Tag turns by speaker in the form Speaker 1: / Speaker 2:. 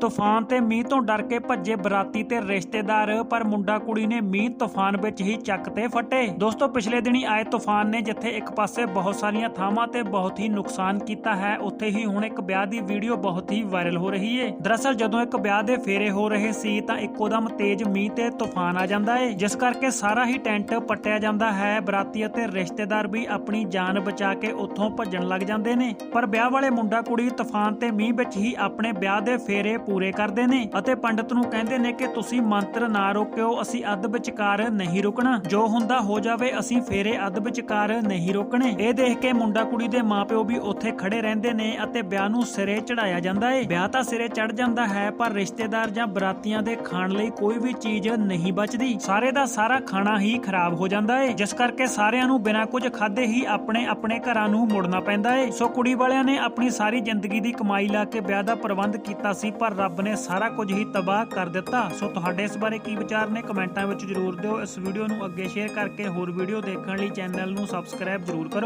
Speaker 1: ਤੂਫਾਨ ਤੇ ਮੀਂਹ ਤੋਂ ਡਰ ਕੇ ਭੱਜੇ ਬਰਾਤੀ ਤੇ ਰਿਸ਼ਤੇਦਾਰ, ਪਰ ਮੁੰਡਾ ਕੁੜੀ ਨੇ ਮੀਂਹ ਤੂਫਾਨ ਵਿੱਚ ਹੀ ਚੱਕ ਤੇ ਫਟੇ। ਦੋਸਤੋ, ਪਿਛਲੇ ਦਿਨੀ ਆਏ ਤੂਫਾਨ ਨੇ ਜਿੱਥੇ ਇੱਕ ਪਾਸੇ ਬਹੁਤ ਸਾਰੀਆਂ ਥਾਵਾਂ ਤੇ ਬਹੁਤ ਹੀ ਨੁਕਸਾਨ ਕੀਤਾ ਹੈ, ਉੱਥੇ ਹੀ ਹੁਣ ਇੱਕ ਵਿਆਹ ਦੀ ਵੀਡੀਓ ਬਹੁਤ ਹੀ ਵਾਇਰਲ ਹੋ ਰਹੀ ਏ। ਦਰਅਸਲ, ਜਦੋਂ ਇੱਕ ਵਿਆਹ ਦੇ ਫੇਰੇ ਹੋ ਰਹੇ ਸੀ, ਤਾਂ ਇੱਕੋਦਮ ਤੇਜ਼ ਮੀਂਹ ਤੇ ਤੂਫਾਨ ਆ ਜਾਂਦਾ ਏ, ਜਿਸ ਕਰਕੇ ਸਾਰਾ ਹੀ ਟੈਂਟ ਪੱਟਿਆ ਜਾਂਦਾ ਹੈ। ਬਰਾਤੀ ਅਤੇ ਰਿਸ਼ਤੇਦਾਰ ਵੀ ਆਪਣੀ ਜਾਨ ਬਚਾ ਕੇ ਉੱਥੋਂ ਭੱਜਣ ਲੱਗ ਜਾਂਦੇ ਨੇ। ਪਰ ਵਿਆਹ ਵਾਲੇ ਮੁੰਡਾ ਕੁੜੀ ਤੂਫਾਨ ਤੇ ਮੀਂਹ ਵਿੱਚ ਹੀ ਆਪਣੇ ਵਿਆਹ ਦੇ ਫੇਰੇ ਪੂਰੇ ਕਰਦੇ ਨੇ ਅਤੇ ਪੰਡਤ ਨੂੰ ਕਹਿੰਦੇ ਨੇ ਕਿ ਤੁਸੀਂ ਮੰਤਰ ਨਾ ਰੋਕਿਓ, ਅਸੀਂ ਅੱਧ ਵਿਚਕਾਰ ਨਹੀਂ ਰੁਕਣਾ। ਜੋ ਹੁੰਦਾ ਹੋ ਜਾਵੇ, ਅਸੀਂ ਫੇਰੇ ਅੱਧ ਵਿਚਕਾਰ ਨਹੀਂ ਰੋਕਣੇ। ਇਹ ਦੇਖ ਕੇ ਮੁੰਡਾ ਕੁੜੀ ਦੇ ਮਾਪਿਓ ਵੀ ਉੱਥੇ ਖੜੇ ਰਹਿੰਦੇ ਨੇ ਅਤੇ ਵਿਆਹ ਨੂੰ ਸਿਰੇ ਚੜਾਇਆ ਜਾਂਦਾ ਏ। ਵਿਆਹ ਤਾਂ ਸਿਰੇ ਚੜ ਜਾਂਦਾ ਹੈ, ਪਰ ਰਿਸ਼ਤੇਦਾਰ ਜਾਂ ਬਰਾਤੀਆਂ ਦੇ ਖਾਣ ਲਈ ਕੋਈ ਵੀ ਚੀਜ਼ ਨਹੀਂ ਬਚਦੀ। ਸਾਰੇ ਦਾ ਸਾਰਾ ਖਾਣਾ ਹੀ ਖਰਾਬ ਹੋ ਜਾਂਦਾ ਏ, ਜਿਸ ਕਰਕੇ ਸਾਰਿਆਂ ਨੂੰ ਬਿਨਾਂ ਕੁਝ ਖਾਦੇ ਹੀ ਆਪਣੇ ਆਪਣੇ ਘਰਾਂ ਨੂੰ ਮੁੜਨਾ ਪੈਂਦਾ ਏ। ਸੋ ਕੁੜੀ ਵਾਲਿਆਂ ਨੇ ਆਪਣੀ ਸਾਰੀ ਜ਼ਿੰਦਗੀ ਦੀ ਕਮਾਈ ਲਾ ਕੇ ਵਿਆਹ ਦਾ ਪ੍ਰਬੰਧ ਕੀਤਾ ਸੀ, ਪਰ ਰੱਬ ਨੇ ਸਾਰਾ ਕੁਝ ਹੀ ਤਬਾਹ ਕਰ ਦਿੱਤਾ। ਸੋ ਤੁਹਾਡੇ ਇਸ ਬਾਰੇ ਕੀ ਵਿਚਾਰ ਨੇ ਕਮੈਂਟਾਂ ਵਿੱਚ ਜਰੂਰ ਦਿਓ। ਇਸ ਵੀਡੀਓ ਨੂੰ ਅੱਗੇ ਸ਼ੇਅਰ ਕਰਕੇ ਹੋਰ ਵੀਡੀਓ ਦੇਖਣ ਲਈ ਚੈਨਲ ਨੂੰ ਸਬਸਕ੍ਰਾਈਬ ਜਰੂਰ ਕਰੋ।